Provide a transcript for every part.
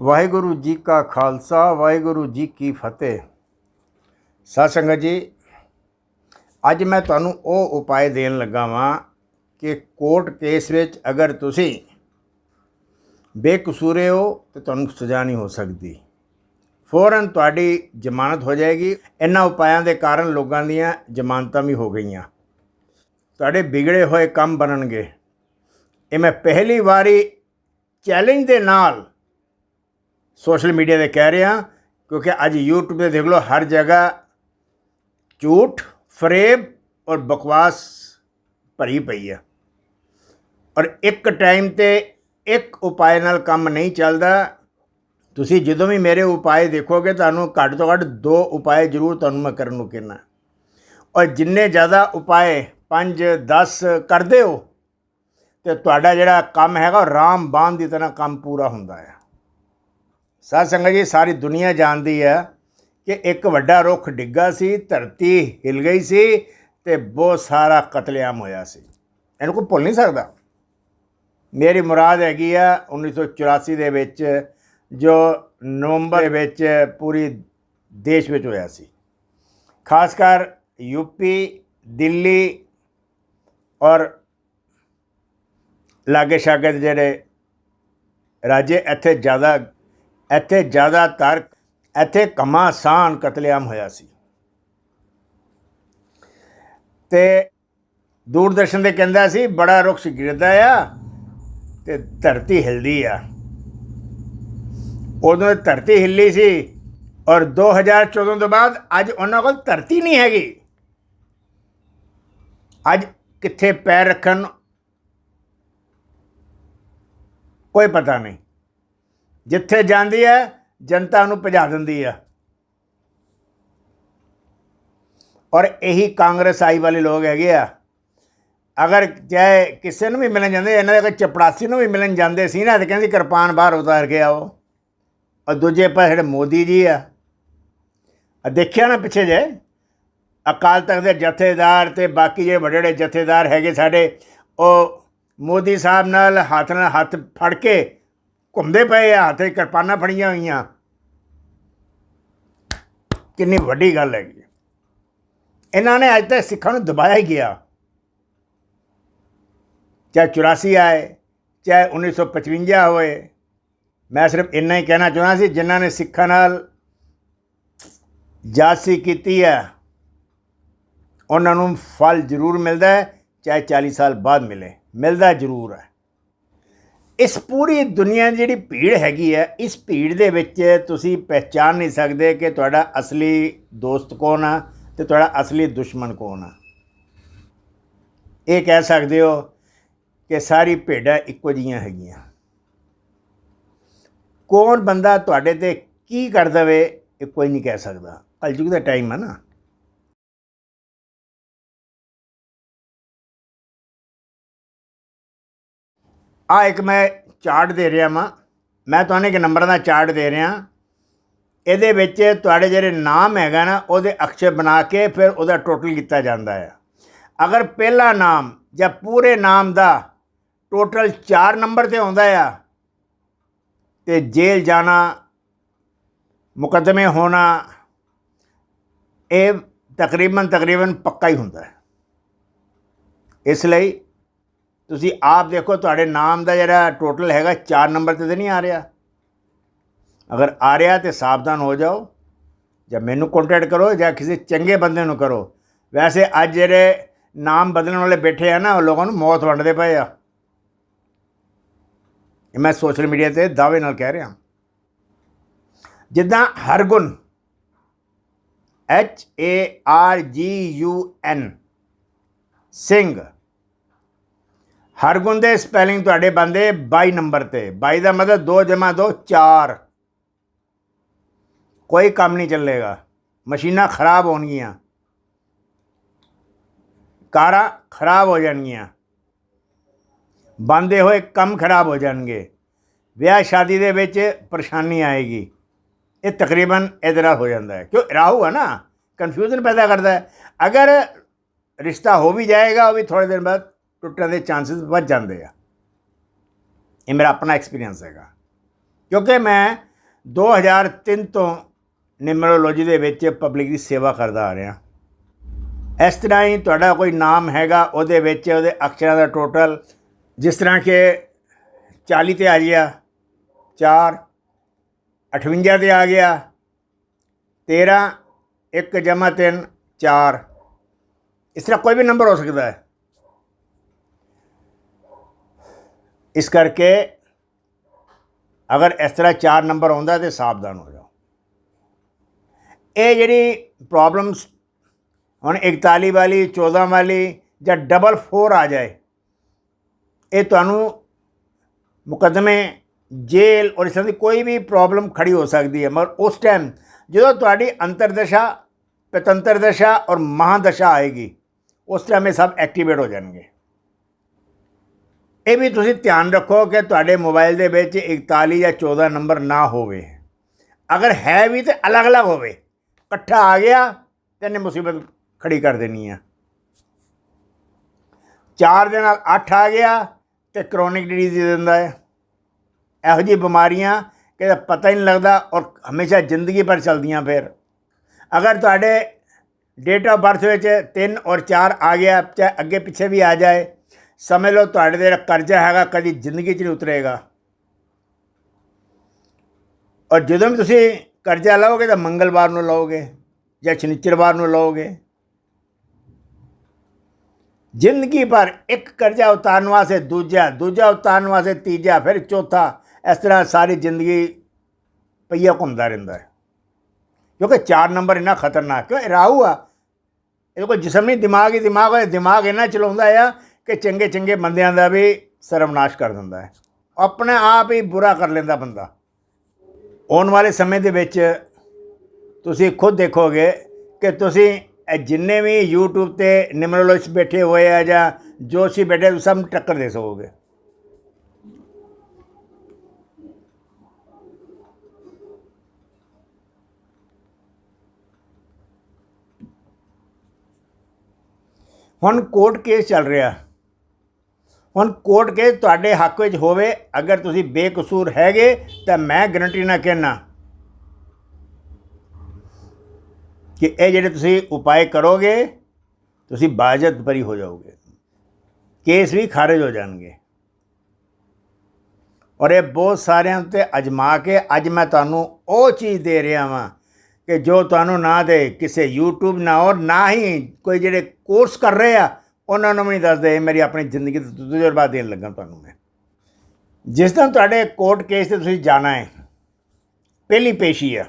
ਵਾਹਿਗੁਰੂ ਜੀ ਕਾ ਖਾਲਸਾ, ਵਾਹਿਗੁਰੂ ਜੀ ਕੀ ਫਤਿਹ। ਸਾਧ ਸੰਗਤ ਜੀ, ਅੱਜ ਮੈਂ ਤੁਹਾਨੂੰ ਉਹ ਉਪਾਅ ਦੇਣ ਲੱਗਾ ਵਾਂ ਕਿ ਕੋਰਟ ਕੇਸ ਵਿੱਚ ਅਗਰ ਤੁਸੀਂ ਬੇਕਸੂਰੇ ਹੋ ਤੇ ਤੁਹਾਨੂੰ ਸਜ਼ਾ ਨਹੀਂ ਹੋ ਸਕਦੀ। ਫੌਰਨ ਤੁਹਾਡੀ ਜ਼ਮਾਨਤ ਹੋ ਜਾਏਗੀ। ਇਹਨਾਂ ਉਪਾਇਆਂ ਦੇ ਕਾਰਨ ਲੋਕਾਂ ਦੀਆਂ ਜ਼ਮਾਨਤਾਂ ਵੀ ਹੋ ਗਈਆਂ। ਤੁਹਾਡੇ ਵਿਗੜੇ ਹੋਏ ਕੰਮ ਬਣਨਗੇ। ਇਹ ਮੈਂ ਪਹਿਲੀ ਵਾਰੀ ਚੈਲੰਜ ਦੇ ਨਾਲ ਸੋਸ਼ਲ ਮੀਡੀਆ ਤੇ ਕਹਿ ਰਿਹਾ, ਕਿਉਂਕਿ ਅੱਜ YouTube ਤੇ ਦੇਖ ਲਓ, ਹਰ ਜਗ੍ਹਾ ਝੂਠ, ਫਰੇਬ ਔਰ ਬਕਵਾਸ ਭਰੀ ਪਈ ਹੈ ਔਰ ਇੱਕ ਟਾਈਮ ਤੇ ਇੱਕ ਉਪਾਅ ਨਾਲ ਕੰਮ ਨਹੀਂ ਚੱਲਦਾ। ਤੁਸੀਂ ਜਦੋਂ ਵੀ ਮੇਰੇ ਉਪਾਅ ਦੇਖੋਗੇ, ਤੁਹਾਨੂੰ ਘੱਟ ਤੋਂ ਘੱਟ ਦੋ ਉਪਾਏ ਜ਼ਰੂਰ ਤੁਹਾਨੂੰ ਮੈਂ ਕਰਨ ਨੂੰ ਕਹਿਣਾ ਔਰ ਜਿੰਨੇ ਜ਼ਿਆਦਾ ਉਪਾਅ 5 10 ਕਰਦੇ ਹੋ, ਤੇ ਤੁਹਾਡਾ ਜਿਹੜਾ ਕੰਮ ਹੈਗਾ, ਉਹ ਰਾਮ ਬਾਣ ਦੀ ਤਰ੍ਹਾਂ ਕੰਮ ਪੂਰਾ ਹੁੰਦਾ ਹੈ ਸਾਧ ਸੰਗਤ ਜੀ, ਸਾਰੀ ਦੁਨੀਆ ਜਾਣਦੀ ਹੈ ਕਿ ਇੱਕ ਵੱਡਾ ਰੁੱਖ ਡਿੱਗਾ ਸੀ, ਧਰਤੀ ਹਿਲ ਗਈ ਸੀ ਤੇ ਬਹੁਤ ਸਾਰਾ ਕਤਲੇਆਮ ਹੋਇਆ ਸੀ। ਇਹਨੂੰ ਕੋਈ ਭੁੱਲ ਨਹੀਂ ਸਕਦਾ। ਮੇਰੀ ਮੁਰਾਦ ਹੈਗੀ ਆ 1984 ਦੇ ਵਿੱਚ, ਜੋ ਨਵੰਬਰ ਦੇ ਵਿੱਚ ਪੂਰੀ ਦੇਸ਼ ਵਿੱਚ ਹੋਇਆ ਸੀ। ਖਾਸ ਕਰ ਯੂਪੀ ਦਿੱਲੀ ਔਰ ਲਾਗੇ ਸ਼ਾਗੇ ਦੇ ਜਿਹੜੇ ਰਾਜੇ, ਇੱਥੇ ਜ਼ਿਆਦਾ ਇੱਥੇ ਜ਼ਿਆਦਾਤਰ ਇੱਥੇ ਕਮਾਸਾਨ ਕਤਲੇਆਮ ਹੋਇਆ ਸੀ। ਤੇ ਦੂਰਦਰਸ਼ਨ ਤੇ ਕਹਿੰਦਾ ਸੀ, ਬੜਾ ਰੁੱਖ ਗਿਰਦਾ ਆ ਤੇ ਧਰਤੀ ਹਿਲਦੀ ਆ। ਉਦੋਂ ਧਰਤੀ ਹਿੱਲੀ ਸੀ ਔਰ 2014 ਤੋਂ ਬਾਅਦ ਅੱਜ ਉਹਨਾਂ ਕੋਲ ਧਰਤੀ ਨਹੀਂ ਹੈਗੀ। ਅੱਜ ਕਿੱਥੇ ਪੈਰ ਰੱਖਣ, ਕੋਈ ਪਤਾ ਨਹੀਂ। ਜਿੱਥੇ ਜਾਂਦੀ ਹੈ, ਜਨਤਾ ਨੂੰ ਭਜਾ ਦਿੰਦੀ ਹੈ ਔਰ ਇਹੀ ਕਾਂਗਰਸ ਆਈ ਵਾਲੇ ਲੋਕ ਹੈਗੇ ਆ। ਅਗਰ ਚਾਹੇ ਕਿਸੇ ਨੂੰ ਵੀ ਮਿਲਣ ਜਾਂਦੇ, ਇਹਨਾਂ ਦੇ ਚਪੜਾਸੀ ਨੂੰ ਵੀ ਮਿਲਣ ਜਾਂਦੇ ਸੀ ਨਾ, ਤੇ ਕਹਿੰਦੀ ਕਿਰਪਾਨ ਬਾਹਰ ਉਤਾਰ ਕੇ ਆਓ। ਔਰ ਦੂਜੇ ਪਾਸੇ ਮੋਦੀ ਜੀ ਆ ਆ ਦੇਖਿਆ ਨਾ ਪਿੱਛੇ ਜੇ? ਅਕਾਲ ਤਖਤ ਦੇ ਜਥੇਦਾਰ ਤੇ ਬਾਕੀ ਜਿਹੜੇ ਵੱਡੇ ਵੱਡੇ ਜਥੇਦਾਰ ਹੈਗੇ ਸਾਡੇ, ਉਹ ਮੋਦੀ ਸਾਹਿਬ ਨਾਲ ਹੱਥ ਨਾਲ ਹੱਥ ਫੜ ਕੇ ਘੁੰਮਦੇ ਪਏ ਆ ਹੱਥੇ ਕਿਰਪਾਨਾਂ ਫੜੀਆਂ ਹੋਈਆਂ। ਕਿੰਨੀ ਵੱਡੀ ਗੱਲ ਹੈਗੀ। ਇਹਨਾਂ ਨੇ ਅੱਜ ਤੱਕ ਸਿੱਖਾਂ ਨੂੰ ਦਬਾਇਆ ਹੀ ਗਿਆ। ਚਾਹੇ 84 ਆਏ, ਚਾਹੇ 1955 ਹੋਏ। ਮੈਂ ਸਿਰਫ ਇੰਨਾ ਹੀ ਕਹਿਣਾ ਚਾਹੁੰਦਾ ਸੀ, ਜਿਨ੍ਹਾਂ ਨੇ ਸਿੱਖਾਂ ਨਾਲ ਜਾਸੀ ਕੀਤੀ ਹੈ, ਉਹਨਾਂ ਨੂੰ ਫਲ ਜ਼ਰੂਰ ਮਿਲਦਾ ਹੈ, ਚਾਹੇ 40 ਸਾਲ ਬਾਅਦ ਮਿਲੇ। ਮਿਲਦਾ ਜ਼ਰੂਰ ਹੈ। ਇਸ ਪੂਰੀ ਦੁਨੀਆ ਦੀ ਜਿਹੜੀ ਭੀੜ ਹੈਗੀ ਹੈ, ਇਸ ਭੀੜ ਦੇ ਵਿੱਚ ਤੁਸੀਂ ਪਹਿਚਾਨ ਨਹੀਂ ਸਕਦੇ ਕਿ ਤੁਹਾਡਾ ਅਸਲੀ ਦੋਸਤ ਕੌਣ ਆ ਤੇ ਤੁਹਾਡਾ ਅਸਲੀ ਦੁਸ਼ਮਣ ਕੌਣ ਆ। ਇਹ ਕਹਿ ਸਕਦੇ ਹੋ ਕਿ ਸਾਰੀ ਭੇਡਾਂ ਇੱਕੋ ਜੀਆਂ ਹੈਗੀਆਂ। ਕੌਣ ਬੰਦਾ ਤੁਹਾਡੇ ਤੇ ਕੀ ਕਰ ਦਵੇ, ਇਹ ਕੋਈ ਨਹੀਂ ਕਹਿ ਸਕਦਾ। ਕਲਯੁਗ ਦਾ ਟਾਈਮ ਹੈ ਨਾ। ਆ ਇੱਕ ਮੈਂ ਚਾਰਟ ਦੇ ਰਿਹਾ ਵਾਂ। ਮੈਂ ਤੁਹਾਨੂੰ ਇੱਕ ਨੰਬਰਾਂ ਦਾ ਚਾਰਟ ਦੇ ਰਿਹਾ। ਇਹਦੇ ਵਿੱਚ ਤੁਹਾਡੇ ਜਿਹੜੇ ਨਾਮ ਹੈਗਾ ਨਾ, ਉਹਦੇ ਅਕਸ਼ਰ ਬਣਾ ਕੇ ਫਿਰ ਉਹਦਾ ਟੋਟਲ ਕੀਤਾ ਜਾਂਦਾ ਹੈ ਅਗਰ ਪਹਿਲਾ ਨਾਮ ਜਾਂ ਪੂਰੇ ਨਾਮ ਦਾ ਟੋਟਲ 4 ਨੰਬਰ ਤੇ ਆਉਂਦਾ ਆ, ਤੇ ਜੇਲ੍ਹ ਜਾਣਾ, ਮੁਕੱਦਮੇ ਹੋਣਾ, ਇਹ ਤਕਰੀਬਨ ਤਕਰੀਬਨ ਪੱਕਾ ਹੀ ਹੁੰਦਾ ਹੈ। ਇਸ ਲਈ ਤੁਸੀਂ ਆਪ ਦੇਖੋ, ਤੁਹਾਡੇ ਨਾਮ ਦਾ ਜਿਹੜਾ ਟੋਟਲ ਹੈਗਾ 4 ਨੰਬਰ ਤੇ ਤਾਂ ਨਹੀਂ ਆ ਰਿਹਾ। ਅਗਰ ਆ ਰਿਹਾ ਤੇ ਸਾਵਧਾਨ ਹੋ ਜਾਓ, ਜਾਂ ਮੈਨੂੰ ਕੰਟੈਕਟ ਕਰੋ, ਜਾਂ ਕਿਸੇ ਚੰਗੇ ਬੰਦੇ ਨੂੰ ਕਰੋ। ਵੈਸੇ ਅੱਜ ਜਿਹੜੇ ਨਾਮ ਬਦਲਣ ਵਾਲੇ ਬੈਠੇ ਆ ਨਾ, ਉਹ ਲੋਕਾਂ ਨੂੰ ਮੌਤ ਵੰਡਦੇ ਪਏ ਆ। ਇਹ ਮੈਂ ਸੋਸ਼ਲ ਮੀਡੀਆ ਤੇ ਦਾਅਵੇ ਨਾਲ ਕਹਿ ਰਿਹਾ। ਜਿੱਦਾਂ Hargun, H A R G U N, Singh. Hargun ਦੇ ਸਪੈਲਿੰਗ ਤੁਹਾਡੇ ਬੰਦੇ 22 ਨੰਬਰ ਤੇ। 22 ਦਾ ਮਤਲਬ 2 ਜਮਾ 2 4 ਕੋਈ ਕੰਮ ਨਹੀਂ ਚੱਲੇਗਾ। ਮਸ਼ੀਨਾਂ ਖਰਾਬ ਹੋਣਗੀਆਂ। ਕਾਰਾਂ ਖਰਾਬ ਹੋ ਜਾਣਗੀਆਂ। ਬੰਦੇ ਹੋਏ ਕੰਮ ਖਰਾਬ ਹੋ ਜਾਣਗੇ। ਵਿਆਹ ਸ਼ਾਦੀ ਦੇ ਵਿੱਚ ਪਰੇਸ਼ਾਨੀ ਆਏਗੀ। ਇਹ ਤਕਰੀਬਨ ਇਹਦੇ ਹੋ ਜਾਂਦਾ ਹੈ। ਕਿਉਂ? ਰਾਹੂ ਹੈ ਨਾ। ਕਨਫਿਊਜ਼ਨ ਪੈਦਾ ਕਰਦਾ ਹੈ। ਅਗਰ ਰਿਸ਼ਤਾ ਹੋ ਵੀ ਜਾਏਗਾ, ਉਹ ਵੀ ਥੋੜੇ ਦਿਨ ਬਾਅਦ ਟੁੱਟਣ ਦੇ ਚਾਂਸਸ ਵੱਧ ਜਾਂਦੇ ਆ। ਇਹ ਮੇਰਾ ਆਪਣਾ ਐਕਸਪੀਰੀਅੰਸ ਹੈਗਾ। ਕਿਉਂਕਿ ਮੈਂ 2003 ਤੋਂ ਨਿਮਰੋਲੋਜੀ ਦੇ ਵਿੱਚ ਪਬਲਿਕ ਦੀ ਸੇਵਾ ਕਰਦਾ ਆ ਰਿਹਾ। ਇਸ ਤਰ੍ਹਾਂ ਹੀ ਤੁਹਾਡਾ ਕੋਈ ਨਾਮ ਹੈਗਾ, ਉਹਦੇ ਵਿੱਚ ਉਹਦੇ ਅਕਸ਼ਰਾਂ ਦਾ ਟੋਟਲ ਜਿਸ ਤਰ੍ਹਾਂ ਕਿ 40 ਤੇ ਆ ਗਿਆ 4 58 ਤੇ ਆ ਗਿਆ 13 1 ਜਮਾ 3 4 ਇਸ ਤਰ੍ਹਾਂ ਕੋਈ ਵੀ ਨੰਬਰ ਹੋ ਸਕਦਾ ਹੈ। ਇਸ ਕਰਕੇ ਅਗਰ ਇਸ ਤਰ੍ਹਾਂ ਚਾਰ ਨੰਬਰ ਆਉਂਦਾ ਤੇ ਸਾਵਧਾਨ ਹੋ ਜਾਓ। ਇਹ ਜਿਹੜੀ ਪ੍ਰੋਬਲਮਸ ਹੁਣ 41 ਵਾਲੀ 14 ਵਾਲੀ ਜਾਂ ਡਬਲ 4 ਆ ਜਾਏ, ਇਹ ਤੁਹਾਨੂੰ ਮੁਕੱਦਮੇ, ਜੇਲ੍ਹ ਔਰ ਇਸ ਤਰ੍ਹਾਂ ਦੀ ਕੋਈ ਵੀ ਪ੍ਰੋਬਲਮ ਖੜੀ ਹੋ ਸਕਦੀ ਹੈ। ਮਗਰ ਉਸ ਟਾਈਮ ਜਦੋਂ ਤੁਹਾਡੀ ਅੰਤਰਦਸ਼ਾ ਪਤੰਤਰ ਦਸ਼ਾ ਔਰ ਮਹਾਦਸ਼ਾ ਆਏਗੀ, ਉਸ ਟਾਈਮ ਇਹ ਸਭ ਐਕਟੀਵੇਟ ਹੋ ਜਾਣਗੇ। ਇਹ ਵੀ ਤੁਸੀਂ ਧਿਆਨ ਰੱਖੋ ਕਿ ਤੁਹਾਡੇ ਮੋਬਾਈਲ ਦੇ ਵਿੱਚ 41 ਜਾਂ 14 ਨੰਬਰ ਨਾ ਹੋਵੇ। ਅਗਰ ਹੈ ਵੀ ਤੇ ਅਲੱਗ-ਅਲੱਗ ਹੋਵੇ। ਇਕੱਠਾ ਆ ਗਿਆ ਤੇ ਇਹਨੇ ਮੁਸੀਬਤ ਖੜੀ ਕਰ ਦੇਣੀ ਆ। 4 ਦੇ ਨਾਲ 8 ਆ ਗਿਆ ਤੇ ਕ੍ਰੋਨਿਕ ਡਿਜ਼ੀਜ਼ ਦੇ ਦਿੰਦਾ ਹੈ। ਇਹੋ ਜਿਹੀ ਬਿਮਾਰੀਆਂ ਕਿ ਪਤਾ ਹੀ ਨਹੀਂ ਲੱਗਦਾ ਔਰ ਹਮੇਸ਼ਾ ਜ਼ਿੰਦਗੀ ਭਰ ਚਲਦੀਆਂ ਫਿਰ। ਅਗਰ ਤੁਹਾਡੇ ਡੇਟ ਆਫ ਬਰਥ ਵਿੱਚ 3 ਔਰ 4 ਆ ਗਿਆ, ਚਾਹੇ ਅੱਗੇ ਪਿੱਛੇ ਵੀ ਆ ਜਾਏ ਸਮਝ ਲਓ, ਤੁਹਾਡੇ ਤੇ ਜਿਹੜਾ ਕਰਜ਼ਾ ਹੈਗਾ, ਕਦੀ ਜ਼ਿੰਦਗੀ 'ਚ ਨਹੀਂ ਉਤਰੇਗਾ। ਔਰ ਜਦੋਂ ਵੀ ਤੁਸੀਂ ਕਰਜ਼ਾ ਲਓਗੇ, ਤਾਂ ਮੰਗਲਵਾਰ ਨੂੰ ਲਓਗੇ, ਜਾਂ ਸ਼ਨੀਚਰਵਾਰ ਨੂੰ ਲਓਗੇ। ਜ਼ਿੰਦਗੀ ਭਰ ਇੱਕ ਕਰਜ਼ਾ ਉਤਾਰਨ ਵਾਸਤੇ ਦੂਜਾ ਦੂਜਾ ਉਤਾਰਨ ਵਾਸਤੇ ਤੀਜਾ, ਫਿਰ ਚੌਥਾ, ਇਸ ਤਰ੍ਹਾਂ ਸਾਰੀ ਜ਼ਿੰਦਗੀ ਪਈਆ ਘੁੰਮਦਾ ਰਹਿੰਦਾ ਹੈ। ਕਿਉਂਕਿ ਚਾਰ ਨੰਬਰ ਇੰਨਾ ਖਤਰਨਾਕ ਕਿਉਂ? ਰਾਹੂ ਆ। ਇਹ ਕੋਈ ਜਿਸਮ ਨਹੀਂ ਦਿਮਾਗ ਹੀ ਦਿਮਾਗ ਹੈ, ਦਿਮਾਗ ਇੰਨਾ ਚਲਾਉਂਦਾ ਆ ਕਿ ਚੰਗੇ ਚੰਗੇ ਬੰਦਿਆਂ ਦਾ ਵੀ ਸਰਵਨਾਸ਼ ਕਰ ਦਿੰਦਾ ਹੈ। ਆਪਣੇ ਆਪ ਹੀ ਬੁਰਾ ਕਰ ਲੈਂਦਾ ਬੰਦਾ। ਆਉਣ ਵਾਲੇ ਸਮੇਂ ਦੇ ਵਿੱਚ ਤੁਸੀਂ ਖੁਦ ਦੇਖੋਗੇ ਕਿ ਤੁਸੀਂ ਜਿੰਨੇ ਵੀ YouTube ਤੇ ਨਿਮਰੋਲੋਜਿਸਟ ਬੈਠੇ ਹੋਏ ਆ ਜਾਂ ਜੋਸ਼ੀ ਬੈਠੇ, ਤੁਸੀਂ ਸਭ ਨੂੰ ਟੱਕਰ ਦੇ ਸਕੋਗੇ ਹੁਣ ਕੋਰਟ ਕੇਸ ਚੱਲ ਰਿਹਾ। ਹੁਣ ਕੋਰਟ ਕੇਸ ਤੁਹਾਡੇ ਹੱਕ ਵਿੱਚ ਹੋਵੇ, ਅਗਰ ਤੁਸੀਂ ਬੇਕਸੂਰ ਹੈਗੇ, ਤਾਂ ਮੈਂ ਗਰੰਟੀ ਨਾ ਕਹਿਣਾ ਕਿ ਇਹ ਜਿਹੜੇ ਤੁਸੀਂ ਉਪਾਅ ਕਰੋਗੇ, ਤੁਸੀਂ ਬਾਜਤ ਭਰੀ ਹੋ ਜਾਓਗੇ। ਕੇਸ ਵੀ ਖਾਰਜ ਹੋ ਜਾਣਗੇ। ਔਰ ਇਹ ਬਹੁਤ ਸਾਰਿਆਂ ਤੇ ਅਜਮਾ ਕੇ ਅੱਜ ਮੈਂ ਤੁਹਾਨੂੰ ਉਹ ਚੀਜ਼ ਦੇ ਰਿਹਾ ਵਾਂ ਕਿ ਜੋ ਤੁਹਾਨੂੰ ਨਾ ਦੇ, ਕਿਸੇ YouTube ਨਾ, ਔਰ ਨਾ ਹੀ ਕੋਈ ਜਿਹੜੇ ਕੋਰਸ ਕਰ ਰਹੇ ਆ ਉਹਨਾਂ ਨੂੰ ਵੀ ਨਹੀਂ ਦੱਸਦੇ, ਇਹ ਮੇਰੀ ਆਪਣੀ ਜ਼ਿੰਦਗੀ ਦਾ ਤਜਰਬਾ ਦੇਣ ਲੱਗਾ ਤੁਹਾਨੂੰ ਮੈਂ। ਜਿਸ ਦਿਨ ਤੁਹਾਡੇ ਕੋਰਟ ਕੇਸ ਤੇ ਤੁਸੀਂ ਜਾਣਾ ਹੈ, ਪਹਿਲੀ ਪੇਸ਼ੀ ਆ।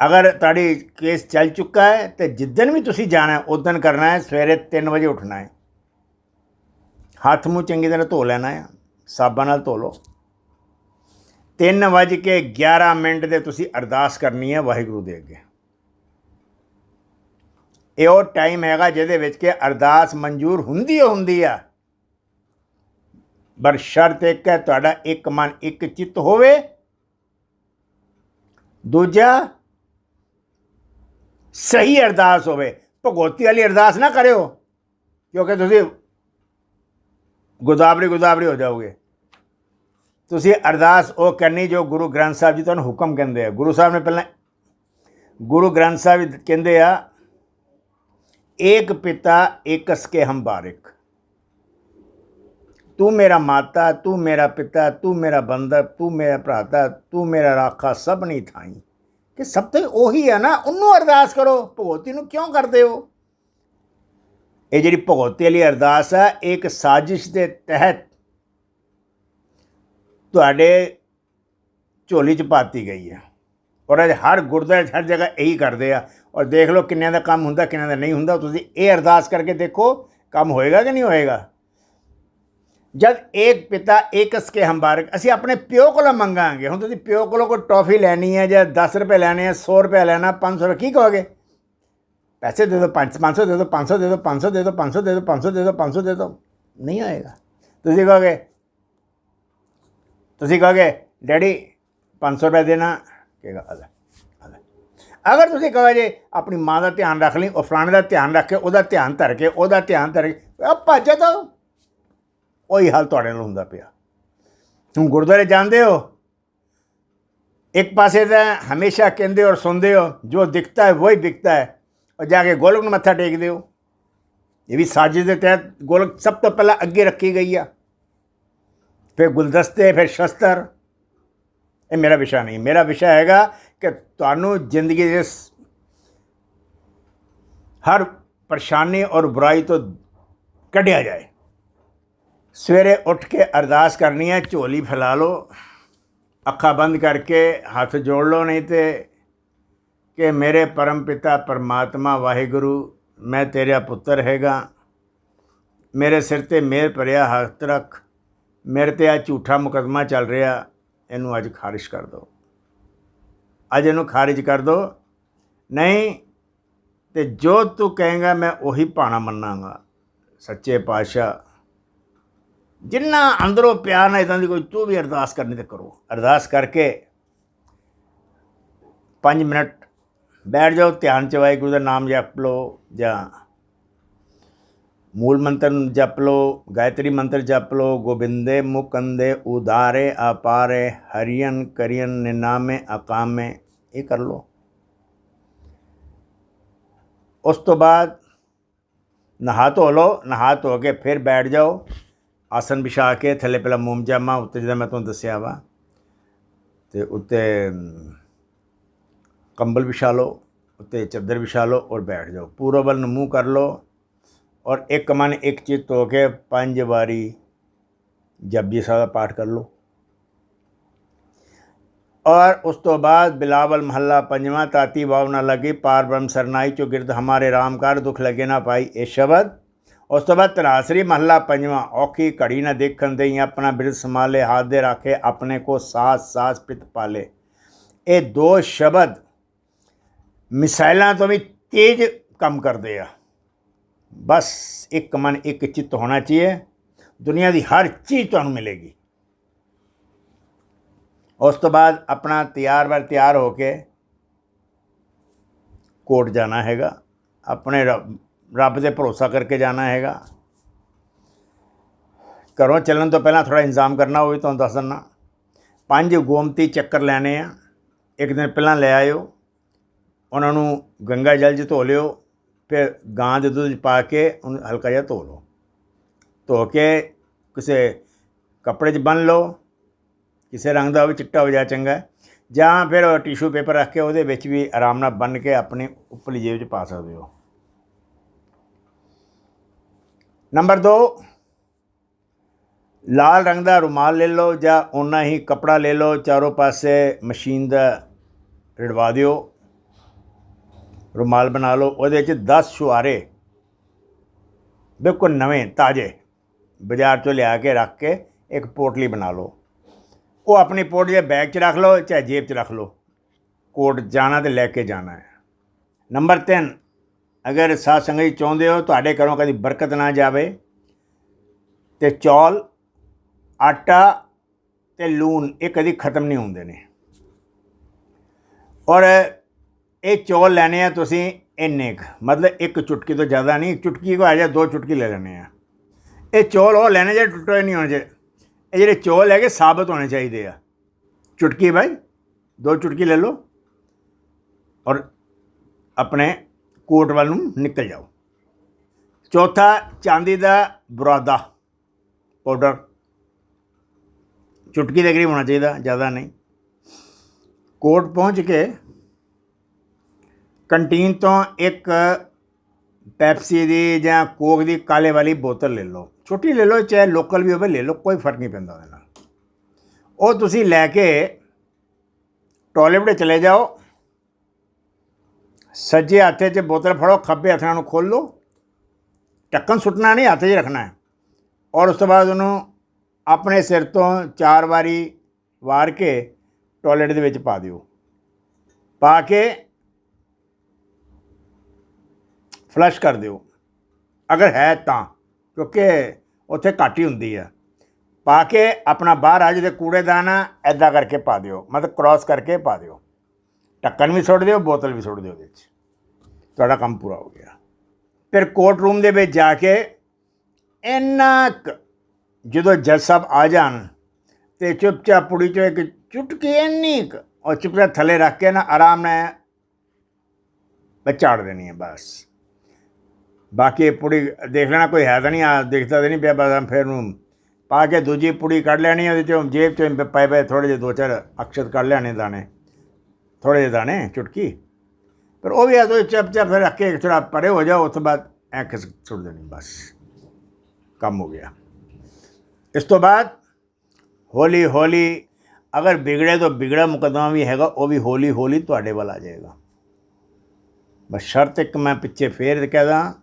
ਅਗਰ ਤੁਹਾਡੀ ਕੇਸ ਚੱਲ ਚੁੱਕਾ ਹੈ ਤੇ ਜਿੱਦਨ ਵੀ ਤੁਸੀਂ ਜਾਣਾ ਹੈ ਉਦੋਂ ਕਰਨਾ ਹੈ, ਸਵੇਰੇ 3 ਵਜੇ ਉੱਠਣਾ ਹੈ। ਹੱਥ ਮੂੰਹ ਚੰਗੀ ਤਰ੍ਹਾਂ ਧੋ ਲੈਣਾ ਹੈ, ਸਾਬਣ ਨਾਲ ਧੋ ਲਓ। 3 ਵਜੇ ਕੇ 11 ਮਿੰਟ ਦੇ ਤੁਸੀਂ ਅਰਦਾਸ ਕਰਨੀ ਹੈ ਵਾਹਿਗੁਰੂ ਦੇ ਅੱਗੇ। ਇਹ ਉਹ ਟਾਈਮ ਹੈਗਾ ਜਿਹਦੇ ਵਿੱਚ ਕਿ ਅਰਦਾਸ ਮਨਜ਼ੂਰ ਹੁੰਦੀ ਹੁੰਦੀ ਆ। ਪਰ ਸ਼ਰਤ ਇੱਕ ਹੈ ਤੁਹਾਡਾ ਇੱਕ ਮਨ ਇੱਕ ਚਿੱਤ ਹੋਵੇ। ਦੂਜਾ, ਸਹੀ ਅਰਦਾਸ ਹੋਵੇ। ਭਗਵਤੀ ਵਾਲੀ ਅਰਦਾਸ ਨਾ ਕਰਿਓ, ਕਿਉਂਕਿ ਤੁਸੀਂ ਗੁਦਾਬਰੀ ਗੁਦਾਬਰੀ ਹੋ ਜਾਓਗੇ। ਤੁਸੀਂ ਅਰਦਾਸ ਉਹ ਕਰਨੀ ਜੋ ਗੁਰੂ ਗ੍ਰੰਥ ਸਾਹਿਬ ਜੀ ਤੁਹਾਨੂੰ ਹੁਕਮ ਕਹਿੰਦੇ ਆ। ਗੁਰੂ ਸਾਹਿਬ ਨੇ ਪਹਿਲਾਂ ਗੁਰੂ ਗ੍ਰੰਥ ਸਾਹਿਬ ਕਹਿੰਦੇ ਆ ਏਕ ਪਿਤਾ ਏਕਸ ਕੇ ਹਮ ਬਾਰਿਕ। ਤੂੰ ਮੇਰਾ ਮਾਤਾ, ਤੂੰ ਮੇਰਾ ਪਿਤਾ, ਤੂੰ ਮੇਰਾ ਬੰਦਾ ਤੂੰ ਮੇਰਾ ਭਰਾਤਾ, ਤੂੰ ਮੇਰਾ ਰਾਖਾ ਸਭ ਨਹੀਂ ਥਾਈ। ਕਿ ਸਭ ਤੋਂ ਉਹੀ ਹੈ ਨਾ, ਉਹਨੂੰ ਅਰਦਾਸ ਕਰੋ, ਭਗਵਤੀ ਨੂੰ ਕਿਉਂ ਕਰਦੇ ਹੋ? ਇਹ ਜਿਹੜੀ ਭਗਵਤੀ ਵਾਲੀ ਅਰਦਾਸ ਹੈ ਇੱਕ ਸਾਜ਼ਿਸ਼ ਦੇ ਤਹਿਤ ਤੁਹਾਡੇ ਝੋਲੀ 'ਚ ਪਾਤੀ ਗਈ ਹੈ। ਔਰ ਅੱਜ ਹਰ ਗੁਰਦੁਆਰੇ ਹਰ ਜਗ੍ਹਾ ਇਹੀ ਕਰਦੇ ਆ ਔਰ ਦੇਖ ਲਓ ਕਿੰਨਿਆਂ ਦਾ ਕੰਮ ਹੁੰਦਾ ਕਿੰਨਿਆਂ ਦਾ ਨਹੀਂ ਹੁੰਦਾ ਤੁਸੀਂ ਇਹ ਅਰਦਾਸ ਕਰਕੇ ਦੇਖੋ ਕੰਮ ਹੋਏਗਾ ਕਿ ਨਹੀਂ ਹੋਏਗਾ ਜਦ ਇੱਕ ਪਿਤਾ ਏਕਸ ਕੇ ਹੰਬਾਰਕ ਅਸੀਂ ਆਪਣੇ ਪਿਓ ਕੋਲੋਂ ਮੰਗਾਂਗੇ ਹੁਣ ਤੁਸੀਂ ਪਿਓ ਕੋਲੋਂ ਕੋਈ ਟੌਫੀ ਲੈਣੀ ਹੈ ਜਾਂ 10 ਰੁਪਏ ਲੈਣੇ ਆ 100 ਰੁਪਏ ਲੈਣਾ 500 ਰੁਪਏ ਕੀ ਕਹੋਗੇ ਪੈਸੇ ਦੇ ਦਿਓ 500 ਦੇ ਦਿਓ 500 ਦੇ ਦਿਓ 500 ਦੇ ਦਿਓ 500 ਦੇ ਦਿਓ 500 ਦੇ ਦਿਓ 500 ਦੇ ਦਿਓ ਨਹੀਂ ਆਏਗਾ ਤੁਸੀਂ ਕਹੋਗੇ ਤੁਸੀਂ ਕਹੋਗੇ ਡੈਡੀ 500 ਰੁਪਏ ਦੇਣਾ ਕਹੇਗਾ ਆ ਲੈ ਆ ਲੈ ਅਗਰ ਤੁਸੀਂ ਕਹੋ ਜੇ, ਆਪਣੀ ਮਾਂ ਦਾ ਧਿਆਨ ਰੱਖ ਲਈ, ਉਹ ਫਲਾਣੇ ਦਾ ਧਿਆਨ ਰੱਖ ਕੇ, ਉਹਦਾ ਧਿਆਨ ਧਰ ਕੇ, ਉਹਦਾ ਧਿਆਨ ਧਰ ਕੇ ਆ ਭੱਜ ਦੋ ਉਹੀ ਹਾਲ ਤੁਹਾਡੇ ਨਾਲ ਹੁੰਦਾ ਪਿਆ। ਹੁਣ ਗੁਰਦੁਆਰੇ ਜਾਂਦੇ ਹੋ, ਇੱਕ ਪਾਸੇ ਤਾਂ ਹਮੇਸ਼ਾ ਕਹਿੰਦੇ ਔਰ ਸੁਣਦੇ ਹੋ, ਜੋ ਦਿਖਤਾ ਹੈ, ਵਹੀ ਵਿਕਤਾ ਹੈ। ਔਰ ਜਾ ਕੇ ਗੋਲਕ ਨੂੰ ਮੱਥਾ ਟੇਕਦੇ ਹੋ। ਇਹ ਵੀ ਸਾਜ਼ਿਸ਼ ਦੇ ਤਹਿਤ ਗੋਲਕ ਸਭ ਤੋਂ ਪਹਿਲਾਂ ਅੱਗੇ ਰੱਖੀ ਗਈ ਆ। ਫਿਰ ਗੁਲਦਸਤੇ, ਫਿਰ ਸ਼ਸਤਰ। ਇਹ ਮੇਰਾ ਵਿਸ਼ਾ ਨਹੀਂ, ਮੇਰਾ ਵਿਸ਼ਾ ਹੈਗਾ ਕਿ ਤੁਹਾਨੂੰ ਜ਼ਿੰਦਗੀ ਦੇ ਹਰ ਪਰੇਸ਼ਾਨੀ ਔਰ ਬੁਰਾਈ ਤੋਂ ਕੱਢਿਆ ਜਾਏ। ਸਵੇਰੇ ਉੱਠ ਕੇ ਅਰਦਾਸ ਕਰਨੀ ਹੈ, ਝੋਲੀ ਫੈਲਾ ਲਓ, ਅੱਖਾਂ ਬੰਦ ਕਰਕੇ ਹੱਥ ਜੋੜ ਲਓ, ਨਹੀਂ ਤੇ ਕਿ ਮੇਰੇ ਪਰਮ ਪਿਤਾ ਪਰਮਾਤਮਾ ਵਾਹਿਗੁਰੂ, ਮੈਂ ਤੇਰਾ ਪੁੱਤਰ ਹੈਗਾ। ਮੇਰੇ ਸਿਰ ਤੇ ਮਿਹਰ ਭਰਿਆ ਹੱਥ ਰੱਖ। ਮੇਰੇ ਤੇ ਆ ਝੂਠਾ ਮੁਕਦਮਾ ਚੱਲ ਰਿਹਾ। ਇਹਨੂੰ ਅੱਜ ਖਾਰਿਸ਼ ਕਰ ਦਿਓ। ਅੱਜ ਇਹਨੂੰ ਖਾਰਿਜ ਕਰ ਦਿਓ ਨਹੀਂ, ਤੇ ਜੋ ਤੂੰ ਕਹੇਗਾ, ਮੈਂ ਉਹੀ ਪਾਣਾ ਮੰਨਾਂਗਾ। ਸੱਚੇ ਪਾਤਸ਼ਾਹ, ਜਿੰਨਾ ਅੰਦਰੋਂ ਪਿਆਰ ਨਾਲ ਇਦਾਂ ਦੀ ਕੋਈ ਤੂੰ ਵੀ ਅਰਦਾਸ ਕਰਨੀ ਤੇ ਕਰੋ। ਅਰਦਾਸ ਕਰਕੇ 5 ਮਿੰਟ ਬੈਠ ਜਾਓ, ਧਿਆਨ ਚ ਵਾਹਿਗੁਰੂ ਦਾ ਨਾਮ ਜਪ ਲਓ ਜਾਂ ਮੂਲ ਮੰਤਰ ਜਪ ਲਓ, ਗਾਇਤਰੀ ਮੰਤਰ ਜਪ ਲਓ, ਗੋਬਿੰਦੇ ਮੁਕੰਦੇ ਉਦਾਰੇ ਆਪਾਰੇ ਹਰੀਨ ਕਰੀਨ ਨਿਨਾਮੇ ਅਕਾਮੇ, ਇਹ ਕਰ ਲਓ। ਉਸ ਤੋਂ ਬਾਅਦ ਨਹਾ ਧੋ ਲਓ, ਨਹਾ ਧੋ ਕੇ ਫਿਰ ਬੈਠ ਜਾਓ। ਆਸਨ ਵਿਛਾ ਕੇ ਥੱਲੇ ਪਹਿਲਾਂ ਮੋਮ ਜਾਮਾ, ਉੱਤੇ ਜਿਹਦਾ ਮੈਂ ਤੁਹਾਨੂੰ ਦੱਸਿਆ ਵਾ, ਤੇ ਉੱਤੇ ਕੰਬਲ ਵਿਛਾ ਲਓ, ਉੱਤੇ ਚਾਦਰ ਵਿਛਾ ਲਓ ਔਰ ਬੈਠ ਜਾਓ। ਪੂਰਬ ਵੱਲ ਨੂੰ ਮੂੰਹ ਕਰ ਲਓ। ਔਰ ਇੱਕ ਮਨ ਇੱਕ ਚਿੱਤ ਹੋ ਕੇ ਪੰਜ ਵਾਰੀ ਜਪਜੀ ਸਾਹਿਬ ਦਾ ਪਾਠ ਕਰ ਲਓ। ਔਰ ਉਸ ਤੋਂ ਬਾਅਦ ਬਿਲਾਵਲ ਮਹੱਲਾ ਪੰਜਵਾਂ ਤਾਤੀ ਵਾਵ ਨਾ ਲੱਗੀ, ਪਾਰ ਬ੍ਰਹਮ ਸਰਨਾਈ ਚੋ ਗਿਰਦ ਹਮਾਰੇ ਰਾਮ ਕਰ, ਦੁੱਖ ਲੱਗੇ ਨਾ ਪਾਈ ਇਹ ਸ਼ਬਦ। ਉਸ ਤੋਂ ਬਾਅਦ ਤਨਾਸਰੀ ਮਹੱਲਾ ਪੰਜਵਾਂ, ਔਖੀ ਘੜੀ ਨਾ ਦੇਖਣ ਦੇਈ, ਆਪਣਾ ਬਿਰਦ ਸੰਭਾਲੇ, ਹੱਥ ਦੇ ਰੱਖੇ, ਆਪਣੇ ਕੋ ਸਾਸ ਸਾਸ ਪਿਤ ਪਾਲੇ। ਇਹ ਦੋ ਸ਼ਬਦ ਮਿਸਾਈਲਾਂ ਤੋਂ ਵੀ ਤੇਜ਼ ਕੰਮ ਕਰਦੇ ਆ। ਬਸ ਇੱਕ ਮਨ ਇੱਕ ਚਿੱਤ ਹੋਣਾ ਚਾਹੀਏ। ਦੁਨੀਆ ਦੀ ਹਰ ਚੀਜ਼ ਤੁਹਾਨੂੰ ਮਿਲੇਗੀ। ਉਸ ਤੋਂ ਬਾਅਦ ਆਪਣਾ ਤਿਆਰ ਵਰ ਤਿਆਰ ਹੋ ਕੇ ਕੋਟ ਜਾਣਾ ਹੈਗਾ। ਆਪਣੇ ਰੱਬ ਰੱਬ ਤੇ ਭਰੋਸਾ ਕਰਕੇ ਜਾਣਾ ਹੈਗਾ। ਘਰੋਂ ਚੱਲਣ ਤੋਂ ਪਹਿਲਾਂ ਥੋੜਾ ਇੰਤਜ਼ਾਮ ਕਰਨਾ ਉਹ ਵੀ ਤੁਹਾਨੂੰ ਦੱਸ ਦਿੰਦਾ ਪੰਜ ਗੋਮਤੀ ਚੱਕਰ ਲੈਣੇ ਆ। ਇੱਕ ਦਿਨ ਪਹਿਲਾਂ ਲੈ ਆਇਓ। ਉਹਨਾਂ ਨੂੰ ਗੰਗਾ ਜਲ 'ਚ ਧੋ ਲਿਓ। ਫਿਰ ਗਾਂ ਦੇ ਦੁੱਧ 'ਚ ਪਾ ਕੇ ਉਹਨੂੰ ਹਲਕਾ ਜਿਹਾ ਧੋ ਲਓ। ਧੋ ਕੇ ਕਿਸੇ ਕੱਪੜੇ 'ਚ ਬੰਨ ਲਓ। ਕਿਸੇ ਰੰਗ ਦਾ ਹੋਵੇ ਚਿੱਟਾ ਹੋ ਜਾ ਚੰਗਾ। ਜਾਂ ਫਿਰ ਟਿਸ਼ੂ ਪੇਪਰ ਰੱਖ ਕੇ ਉਹਦੇ ਵਿੱਚ ਵੀ ਆਰਾਮ ਨਾਲ ਬੰਨ ਕੇ ਆਪਣੀ ਉੱਪਰਲੀ ਜੇਬ 'ਚ ਪਾ ਸਕਦੇ ਹੋ। ਨੰਬਰ 2 ਲਾਲ ਰੰਗ ਦਾ ਰੁਮਾਲ ਲੈ ਲਓ ਜਾਂ ਓਨਾ ਹੀ ਕਪੜਾ ਲੈ ਲਓ। ਚਾਰੋਂ ਪਾਸੇ ਮਸ਼ੀਨ ਦਾ ਰੜਵਾ ਦਿਓ। ਰੁਮਾਲ ਬਣਾ ਲਓ, ਉਹਦੇ 'ਚ 10 ਸ਼ੁਆਰੇ, ਬਿਲਕੁਲ ਨਵੇਂ, ਤਾਜ਼ੇ, ਬਾਜ਼ਾਰ ਚੋਂ ਲਿਆ ਕੇ ਰੱਖ ਕੇ ਇੱਕ ਪੋਟਲੀ ਬਣਾ ਲਓ। ਉਹ ਆਪਣੀ ਪੋਟਲੀ ਦੇ ਬੈਗ 'ਚ ਰੱਖ ਲਓ, ਚਾਹੇ ਜੇਬ 'ਚ ਰੱਖ ਲਓ। ਕੋਟ ਜਾਣਾ ਤੇ ਲੈ ਕੇ ਜਾਣਾ ਹੈ। ਨੰਬਰ 3 ਅਗਰ ਸਾਧ ਸੰਗਤ ਜੀ ਚਾਹੁੰਦੇ ਹੋ ਤੁਹਾਡੇ ਘਰੋਂ ਕਦੀ ਬਰਕਤ ਨਾ ਜਾਵੇ, ਤੇ ਚੌਲ, ਆਟਾ ਤੇ ਲੂਣ, ਇਹ ਕਦੀ ਖਤਮ ਨਹੀਂ ਹੁੰਦੇ ਨੇ। ਔਰ ਇਹ ਚੌਲ ਲੈਣੇ ਆ ਤੁਸੀਂ ਇੰਨੇ ਕੁ। ਮਤਲਬ ਇੱਕ ਚੁਟਕੀ ਤੋਂ ਜ਼ਿਆਦਾ ਨਹੀਂ, ਚੁਟਕੀ ਕੋ ਆ ਜਾ, ਦੋ ਚੁਟਕੀ ਲੈ ਲੈਣੇ ਆ। ਇਹ ਚੌਲ ਉਹ ਲੈਣੇ ਜਿਹੜੇ ਟੁੱਟੇ ਨਹੀਂ ਹੋਣੇ ਚਾਹੀਦੇ ਇਹ ਜਿਹੜੇ ਚੌਲ ਹੈਗੇ, ਸਾਬਤ ਹੋਣੇ ਚਾਹੀਦੇ ਆ। ਚੁਟਕੀ ਭਾਈ ਦੋ ਚੁਟਕੀ ਲੈ ਲਓ ਔਰ ਆਪਣੇ ਕੋਟ ਵੱਲ ਨੂੰ ਨਿਕਲ ਜਾਓ। ਚੌਥਾ, ਚਾਂਦੀ ਦਾ ਬੁਰਾਦਾ ਪਾਊਡਰ। ਚੁਟਕੀ ਦੇ ਕਰੀਬ ਹੋਣਾ ਚਾਹੀਦਾ, ਜ਼ਿਆਦਾ ਨਹੀਂ। ਕੋਟ ਪਹੁੰਚ ਕੇ ਕੰਟੀਨ ਤੋਂ ਇੱਕ ਪੈਪਸੀ ਦੀ ਜਾਂ ਕੋਕ ਦੀ ਕਾਲੇ ਵਾਲੀ ਬੋਤਲ ਲੈ ਲਓ। ਛੋਟੀ ਲੈ ਲਓ, ਚਾਹੇ ਲੋਕਲ ਵੀ ਹੋਵੇ, ਲੈ ਲਓ, ਕੋਈ ਫ਼ਰਕ ਨਹੀਂ ਪੈਂਦਾ ਉਹਦੇ ਨਾਲ। ਉਹ ਤੁਸੀਂ ਲੈ ਕੇ ਟਾਇਲਟ ਦੇ ਚਲੇ ਜਾਓ। ਸੱਜੇ ਹੱਥੇ 'ਚ ਬੋਤਲ ਫੜੋ, ਖੱਬੇ ਹੱਥ ਨਾਲ ਉਹਨੂੰ ਖੋਲ ਲਓ। ਢੱਕਣ ਸੁੱਟਣਾ ਨਹੀਂ, ਹੱਥ 'ਚ ਰੱਖਣਾ ਹੈ। ਔਰ ਉਸ ਤੋਂ ਬਾਅਦ ਉਹਨੂੰ ਆਪਣੇ ਸਿਰ ਤੋਂ ਚਾਰ ਵਾਰੀ ਵਾਰ ਕੇ ਟਾਇਲਟ ਦੇ ਵਿੱਚ ਪਾ ਦਿਓ। ਪਾ ਕੇ ਫਲੱਸ਼ ਕਰ ਦਿਓ। ਅਗਰ ਹੈ ਤਾਂ, ਕਿਉਂਕਿ ਉੱਥੇ ਘੱਟ ਹੀ ਹੁੰਦੀ ਆ। ਪਾ ਕੇ ਆਪਣਾ ਬਾਹਰ ਆ ਜਿਹਦੇ ਕੂੜੇਦਾਨ ਆ ਐਦਾਂ ਕਰਕੇ ਪਾ ਦਿਓ, ਮਤਲਬ ਕ੍ਰਾਸ ਕਰਕੇ ਪਾ ਦਿਓ। ਢੱਕਣ ਵੀ ਸੁੱਟ ਦਿਓ, ਬੋਤਲ ਵੀ ਸੁੱਟ ਦਿਓ ਉਹਦੇ ਵਿੱਚ। ਤੁਹਾਡਾ ਕੰਮ ਪੂਰਾ ਹੋ ਗਿਆ। ਫਿਰ ਕੋਰਟ ਰੂਮ ਦੇ ਵਿੱਚ ਜਾ ਕੇ ਇੰਨਾ ਕੁ ਜਦੋਂ ਜੱਜ ਸਾਹਿਬ ਆ ਜਾਣ ਤੇ ਚੁੱਪਚਾਪ ਪੁੜੀ ਚੋਂ ਇੱਕ ਚੁਟਕੀ ਇੰਨੀ ਕੁ ਔਰ ਚੁੱਪਚਾਪ ਥੱਲੇ ਰੱਖ ਕੇ ਨਾ ਆਰਾਮ ਨਾਲ ਬਸ ਦੇਣੀ ਹੈ ਬਸ। ਬਾਕੀ ਪੁੜੀ ਦੇਖ ਲੈਣਾ, ਕੋਈ ਹੈ ਤਾਂ ਨਹੀਂ ਆ ਦੇਖਦਾ ਤਾਂ ਨਹੀਂ ਪਿਆ, ਬਸ ਫਿਰ ਨੂੰ ਪਾ ਕੇ ਦੂਜੀ ਪੁੜੀ ਕੱਢ ਲੈਣੀ ਉਹਦੇ ਚੋਂ ਜੇਬ ਚੋਂ ਪਏ ਪਏ ਥੋੜੇ ਜਿਹੇ ਦੋ ਚਾਰ ਅਕਸ਼ਰ ਕੱਢ ਲੈਣੇ ਦਾਣੇ ਥੋੜੇ ਜਿਹੇ ਦਾਣੇ, ਚੁਟਕੀ। ਪਰ ਉਹ ਵੀ ਆ ਤੋ ਚੱਪ ਚੱਪ ਫਿਰ ਰੱਖ ਕੇ ਥੋੜਾ ਪਰੇ ਹੋ ਜਾਓ, ਉਸ ਤੋਂ ਬਾਅਦ ਐ ਖਿਸ ਛੁੱਟ ਦੇਣੀ, ਬਸ। ਕੰਮ ਹੋ ਗਿਆ। ਇਸ ਤੋਂ ਬਾਅਦ ਹੌਲੀ ਹੌਲੀ, ਅਗਰ ਵਿਗੜੇ ਤਾਂ ਵਿਗੜਾ ਮੁਕੱਦਮਾ ਵੀ ਹੈਗਾ, ਉਹ ਵੀ ਹੌਲੀ ਹੌਲੀ ਤੁਹਾਡੇ ਵੱਲ ਆ ਜਾਏਗਾ। ਬਸ ਸ਼ਰਤ ਇੱਕ ਮੈਂ ਪਿੱਛੇ ਫੇਰ ਕਹਦਾ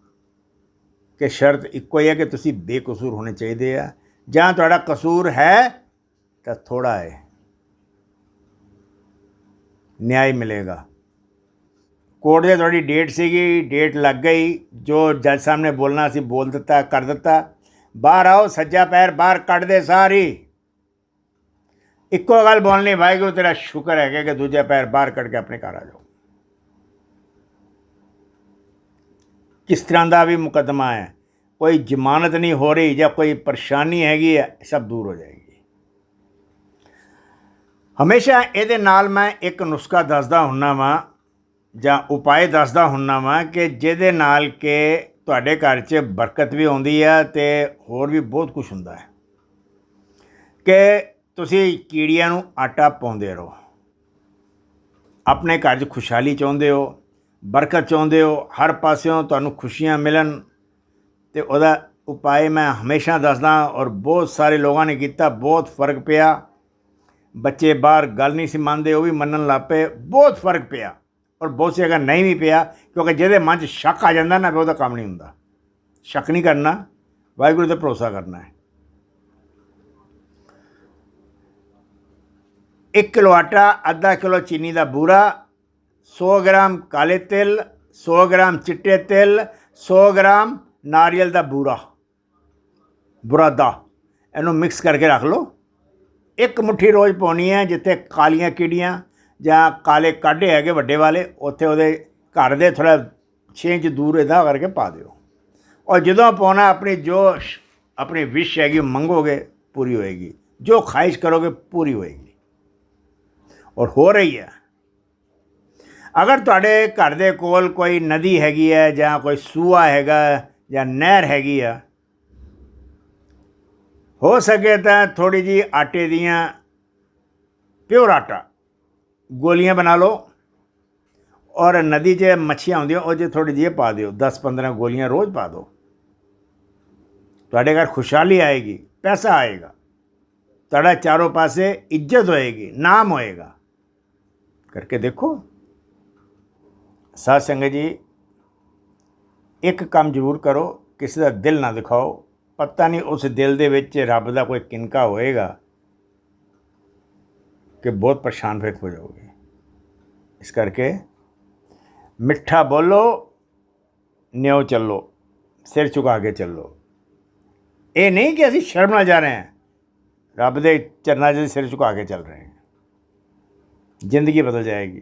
ਕਿ ਸ਼ਰਤ ਇੱਕੋ ਹੀ ਹੈ ਕਿ ਤੁਸੀਂ ਬੇਕਸੂਰ ਹੋਣੇ ਚਾਹੀਦੇ ਆ। ਜਾਂ ਤੁਹਾਡਾ ਕਸੂਰ ਹੈ ਤਾਂ ਥੋੜਾ ਹੈ। ਨਿਆਂ ਮਿਲੇਗਾ। ਕੋਰਟ ਦੇ ਤੁਹਾਡੀ ਡੇਟ ਸੀਗੀ, ਡੇਟ ਲੱਗ ਗਈ। ਜੋ ਜੱਜ ਸਾਹਿਬ ਨੇ ਬੋਲਣਾ ਸੀ, ਬੋਲ ਦਿੱਤਾ, ਕਰ ਦਿੱਤਾ। ਬਾਹਰ ਆਓ, ਸੱਜਾ ਪੈਰ ਬਾਹਰ ਕੱਢ ਦੇ ਸਾਰੀ। ਇੱਕੋ ਗੱਲ ਬੋਲਣੀ, ਵਾਹਿਗੁਰੂ ਤੇਰਾ ਸ਼ੁਕਰ ਹੈ ਕਿ ਦੂਜਾ ਪੈਰ ਬਾਹਰ ਕੱਢ ਕੇ ਆਪਣੇ ਘਰ ਆ ਜਾਓ। ਕਿਸ ਤਰ੍ਹਾਂ ਦਾ ਵੀ ਮੁਕੱਦਮਾ ਹੈ, ਕੋਈ ਜ਼ਮਾਨਤ ਨਹੀਂ ਹੋ ਰਹੀ ਜਾਂ ਕੋਈ ਪਰੇਸ਼ਾਨੀ ਹੈਗੀ ਹੈ ਸਭ ਦੂਰ ਹੋ ਜਾਏਗੀ। ਹਮੇਸ਼ਾ ਇਹਦੇ ਨਾਲ ਮੈਂ ਇੱਕ ਨੁਸਖਾ ਦੱਸਦਾ ਹੁੰਨਾ ਵਾਂ, ਜਾਂ ਉਪਾਅ ਦੱਸਦਾ ਹੁੰਨਾ ਵਾਂ ਕਿ ਜਿਹਦੇ ਨਾਲ ਕਿ ਤੁਹਾਡੇ ਘਰ 'ਚ ਬਰਕਤ ਵੀ ਆਉਂਦੀ ਹੈ ਤੇ ਹੋਰ ਵੀ ਬਹੁਤ ਕੁਝ ਹੁੰਦਾ ਹੈ। ਕਿ ਤੁਸੀਂ ਕੀੜੀਆਂ ਨੂੰ ਆਟਾ ਪਾਉਂਦੇ ਰਹੋ, ਆਪਣੇ ਘਰ 'ਚ ਖੁਸ਼ਹਾਲੀ ਚਾਹੁੰਦੇ ਹੋ ਬਰਕਤ ਚਾਹੁੰਦੇ ਹੋ ਹਰ ਪਾਸਿਓਂ ਤੁਹਾਨੂੰ ਖੁਸ਼ੀਆਂ ਮਿਲਣ ਤੇ ਉਹਦਾ ਉਪਾਅ ਮੈਂ ਹਮੇਸ਼ਾ ਦੱਸਦਾ ਔਰ ਬਹੁਤ ਸਾਰੇ ਲੋਕਾਂ ਨੇ ਕੀਤਾ, ਬਹੁਤ ਫ਼ਰਕ ਪਿਆ। ਬੱਚੇ ਬਾਹਰ ਗੱਲ ਨਹੀਂ ਸੀ ਮੰਨਦੇ, ਉਹ ਵੀ ਮੰਨਣ ਲੱਗ ਪਏ, ਬਹੁਤ ਫ਼ਰਕ ਪਿਆ ਔਰ ਬਹੁਤ ਸੇ ਅਗਰ ਨਹੀਂ ਵੀ ਪਿਆ, ਕਿਉਂਕਿ ਜਿਹਦੇ ਮਨ 'ਚ ਸ਼ੱਕ ਆ ਜਾਂਦਾ ਨਾ, ਫਿਰ ਉਹਦਾ ਕੰਮ ਨਹੀਂ ਹੁੰਦਾ। ਸ਼ੱਕ ਨਹੀਂ ਕਰਨਾ, ਵਾਹਿਗੁਰੂ ਤੇ ਭਰੋਸਾ ਕਰਨਾ ਹੈ। 1 ਕਿਲੋ ਆਟਾ, ਅੱਧਾ ਕਿਲੋ ਚੀਨੀ ਦਾ ਬੂਰਾ 100 ਗ੍ਰਾਮ ਕਾਲੇ ਤਿਲ 100 ਗ੍ਰਾਮ ਚਿੱਟੇ ਤਿਲ 100 ਗ੍ਰਾਮ ਨਾਰੀਅਲ ਦਾ ਬੂਰਾ ਬੁਰਾਦਾ ਇਹਨੂੰ ਮਿਕਸ ਕਰਕੇ ਰੱਖ ਲਓ ਇੱਕ ਮੁਠੀ ਰੋਜ਼ ਪਾਉਣੀ ਹੈ ਜਿੱਥੇ ਕਾਲੀਆਂ ਕੀੜੀਆਂ ਜਾਂ ਕਾਲੇ ਕਾਢੇ ਹੈਗੇ ਵੱਡੇ ਵਾਲੇ ਉੱਥੇ ਉਹਦੇ ਘਰ ਦੇ ਥੋੜਾ 6 ਇੰਚ ਦੂਰ ਇਹਦਾ ਕਰਕੇ ਪਾ ਦਿਓ ਔਰ ਜਦੋਂ ਪਾਉਣਾ ਆਪਣੀ ਜੋ ਆਪਣੀ ਵਿਸ਼ ਹੈਗੀ ਉਹ ਮੰਗੋਗੇ ਪੂਰੀ ਹੋਏਗੀ ਜੋ ਖਾਹਿਸ਼ ਕਰੋਗੇ ਪੂਰੀ ਹੋਏਗੀ ਔਰ ਹੋ ਰਹੀ ਹੈ ਅਗਰ ਤੁਹਾਡੇ ਘਰ ਦੇ ਕੋਲ ਕੋਈ ਨਦੀ ਹੈਗੀ ਹੈ ਜਾਂ ਕੋਈ ਸੂਆ ਹੈਗਾ ਜਾਂ ਨਹਿਰ ਹੈਗੀ ਆ, ਹੋ ਸਕੇ ਤਾਂ ਥੋੜੀ ਜੀ ਆਟੇ ਦੀਆਂ ਪਿਓਰ ਆਟਾ ਗੋਲੀਆਂ ਬਣਾ ਲਓ ਔਰ ਨਦੀ 'ਚ ਮੱਛੀਆਂ ਆਉਂਦੀਆਂ, ਉਹ 'ਚ ਥੋੜੀ ਜਿਹੀ ਪਾ ਦਿਓ 10-15 ਗੋਲੀਆਂ ਰੋਜ਼ ਪਾ ਦਿਓ। ਤੁਹਾਡੇ ਘਰ ਖੁਸ਼ਹਾਲੀ ਆਏਗੀ, ਪੈਸਾ ਆਏਗਾ। ਤੁਹਾਡਾ ਚਾਰੋਂ ਪਾਸੇ ਇੱਜ਼ਤ ਹੋਏਗੀ, ਨਾਮ ਹੋਏਗਾ। ਕਰਕੇ ਦੇਖੋ। ਸਾਧ ਸੰਗਤ ਜੀ, ਇੱਕ ਕੰਮ ਜ਼ਰੂਰ ਕਰੋ, ਕਿਸੇ ਦਾ ਦਿਲ ਨਾ ਦਿਖਾਓ। ਪਤਾ ਨਹੀਂ ਉਸ ਦਿਲ ਦੇ ਵਿੱਚ ਰੱਬ ਦਾ ਕੋਈ ਕਿਨਕਾ ਹੋਏਗਾ ਕਿ ਬਹੁਤ ਪਰੇਸ਼ਾਨ ਫਿਰ ਹੋ ਜਾਓਗੇ। ਇਸ ਕਰਕੇ ਮਿੱਠਾ ਬੋਲੋ, ਨਿਉ ਚੱਲੋ, ਸਿਰ ਝੁਕਾ ਕੇ ਚੱਲੋ। ਇਹ ਨਹੀਂ ਕਿ ਅਸੀਂ ਸ਼ਰਮ ਨਾਲ ਜਾ ਰਹੇ ਹਾਂ, ਰੱਬ ਦੇ ਚਰਨਾਂ 'ਚ ਸਿਰ ਝੁਕਾ ਕੇ ਚੱਲ ਰਹੇ ਹਾਂ। ਜ਼ਿੰਦਗੀ ਬਦਲ ਜਾਏਗੀ।